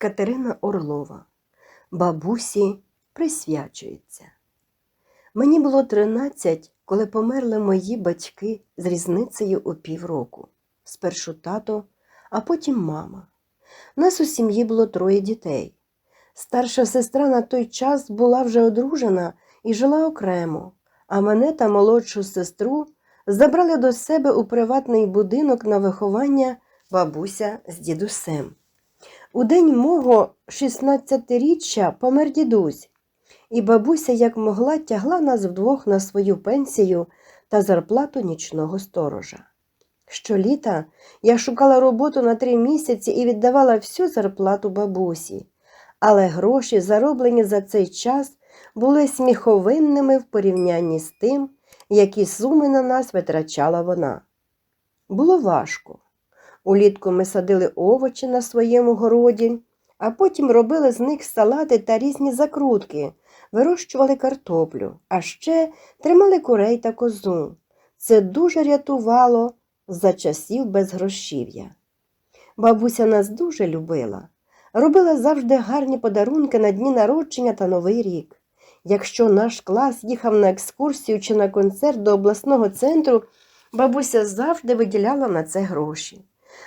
Катерина Орлова. Бабусі присвячується. Мені було 13, коли померли мої батьки з різницею у півроку. Спершу тато, а потім мама. Нас у сім'ї було троє дітей. Старша сестра на той час була вже одружена і жила окремо, а мене та молодшу сестру забрали до себе у приватний будинок на виховання бабуся з дідусем. У день мого 16-річчя помер дідусь, і бабуся, як могла, тягла нас вдвох на свою пенсію та зарплату нічного сторожа. Щоліта я шукала роботу на три місяці і віддавала всю зарплату бабусі, але гроші, зароблені за цей час, були сміховинними в порівнянні з тим, які суми на нас витрачала вона. Було важко. Улітку ми садили овочі на своєму городі, а потім робили з них салати та різні закрутки, вирощували картоплю, а ще тримали курей та козу. Це дуже рятувало за часів безгрошів'я. Бабуся нас дуже любила, робила завжди гарні подарунки на дні народження та Новий рік. Якщо наш клас їхав на екскурсію чи на концерт до обласного центру, бабуся завжди виділяла на це гроші.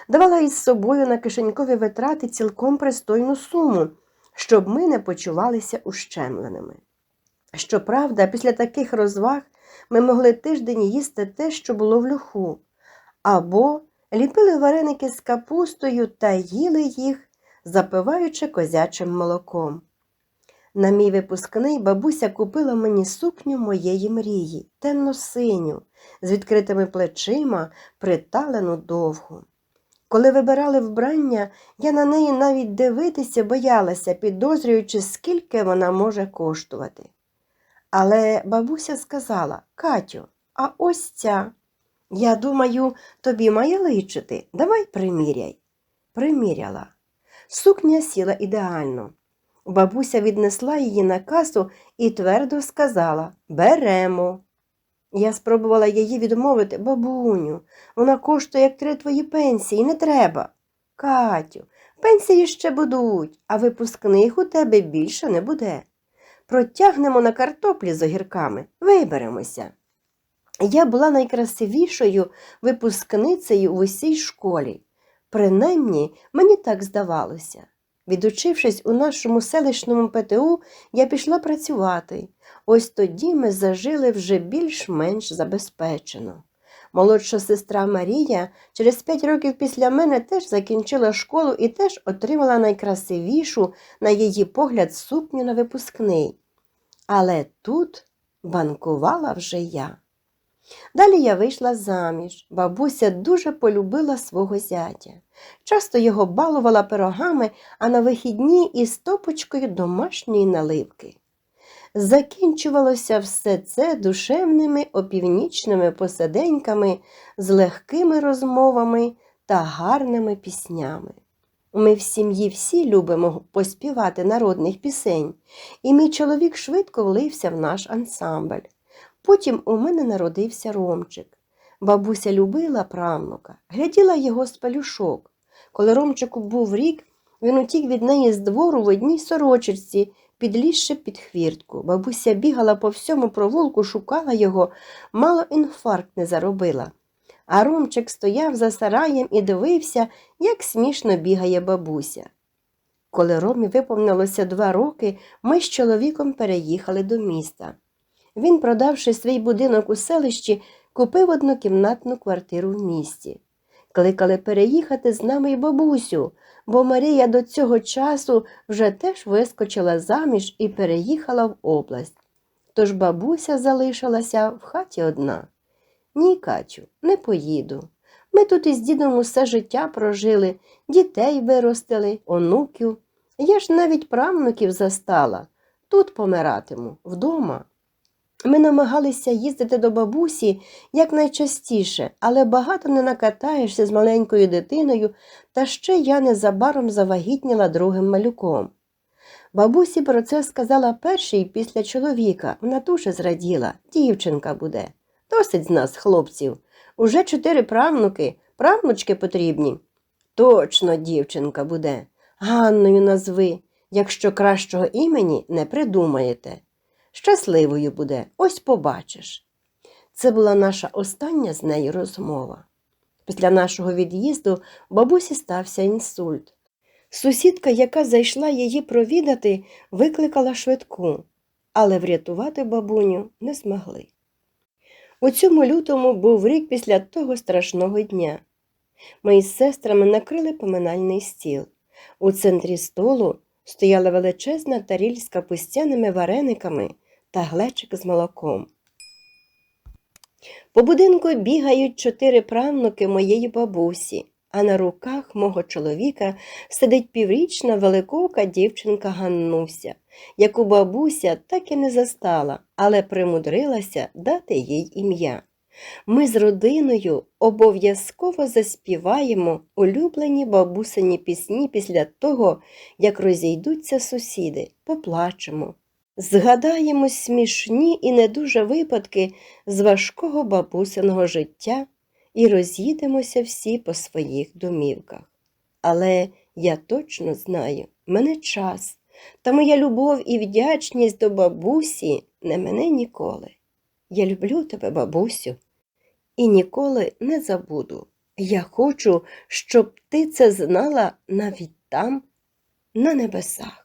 Давала із собою на кишенькові витрати цілком пристойну суму, щоб ми не почувалися ущемленими. Щоправда, після таких розваг ми могли тиждень їсти те, що було в люху, або ліпили вареники з капустою та їли їх, запиваючи козячим молоком. На мій випускний бабуся купила мені сукню моєї мрії, темно-синю, з відкритими плечима, приталену довгу. Коли вибирали вбрання, я на неї навіть дивитися боялася, підозрюючи, скільки вона може коштувати. Але бабуся сказала Катю, а ось ця. Я думаю, тобі має личити. Давай приміряй. Приміряла. Сукня сіла ідеально. Бабуся віднесла її на касу і твердо сказала Беремо. Я спробувала її відмовити, бабуню, вона коштує як три твої пенсії, не треба. Катю, пенсії ще будуть, а випускних у тебе більше не буде. Протягнемо на картоплі з огірками, виберемося. Я була найкрасивішою випускницею в усій школі. Принаймні, мені так здавалося. Відучившись у нашому селищному ПТУ, я пішла працювати. Ось тоді ми зажили вже більш-менш забезпечено. Молодша сестра Марія через п'ять років після мене теж закінчила школу і теж отримала найкрасивішу, на її погляд, сукню на випускний. Але тут банкувала вже я. Далі я вийшла заміж. Бабуся дуже полюбила свого зятя. Часто його балувала пирогами, а на вихідні із стопочкою домашньої наливки. Закінчувалося все це душевними опівнічними посиденьками з легкими розмовами та гарними піснями. Ми в сім'ї всі любимо поспівати народних пісень, і мій чоловік швидко влився в наш ансамбль. Потім у мене народився Ромчик. Бабуся любила правнука, гляділа його з пелюшок. Коли Ромчику був рік, він утік від неї з двору в одній сорочці, підлізши під хвіртку. Бабуся бігала по всьому провулку, шукала його, мало інфаркт не заробила. А Ромчик стояв за сараєм і дивився, як смішно бігає бабуся. Коли Ромі виповнилося два роки, ми з чоловіком переїхали до міста. Він, продавши свій будинок у селищі, купив однокімнатну квартиру в місті. Кликали переїхати з нами й бабусю, бо Марія до цього часу вже теж вискочила заміж і переїхала в область. Тож бабуся залишилася в хаті одна. Ні, Катю, не поїду. Ми тут із дідом усе життя прожили, дітей виростили, онуків. Я ж навіть правнуків застала. Тут помиратиму, вдома. Ми намагалися їздити до бабусі якнайчастіше, але багато не накатаєшся з маленькою дитиною, та ще я незабаром завагітніла другим малюком. Бабусі про це сказала перший після чоловіка. Вона дуже зраділа. Дівчинка буде. Досить з нас, хлопців. Уже чотири правнуки, правнучки потрібні. Точно дівчинка буде. Ганною назви, якщо кращого імені не придумаєте. Щасливою буде, ось побачиш. Це була наша остання з нею розмова. Після нашого від'їзду бабусі стався інсульт. Сусідка, яка зайшла її провідати, викликала швидку, але врятувати бабуню не змогли. У цьому лютому був рік після того страшного дня. Ми із сестрами накрили поминальний стіл. У центрі столу стояла величезна таріль з капустяними варениками та глечик з молоком. По будинку бігають чотири правнуки моєї бабусі, а на руках мого чоловіка сидить піврічна великока дівчинка Ганнуся, яку бабуся так і не застала, але примудрилася дати їй ім'я. Ми з родиною обов'язково заспіваємо улюблені бабусині пісні після того, як розійдуться сусіди, поплачемо. Згадаємо смішні і не дуже випадки з важкого бабусиного життя і роз'їдемося всі по своїх домівках. Але я точно знаю, мене час, та моя любов і вдячність до бабусі не мене ніколи. Я люблю тебе, бабусю, і ніколи не забуду. Я хочу, щоб ти це знала навіть там, на небесах.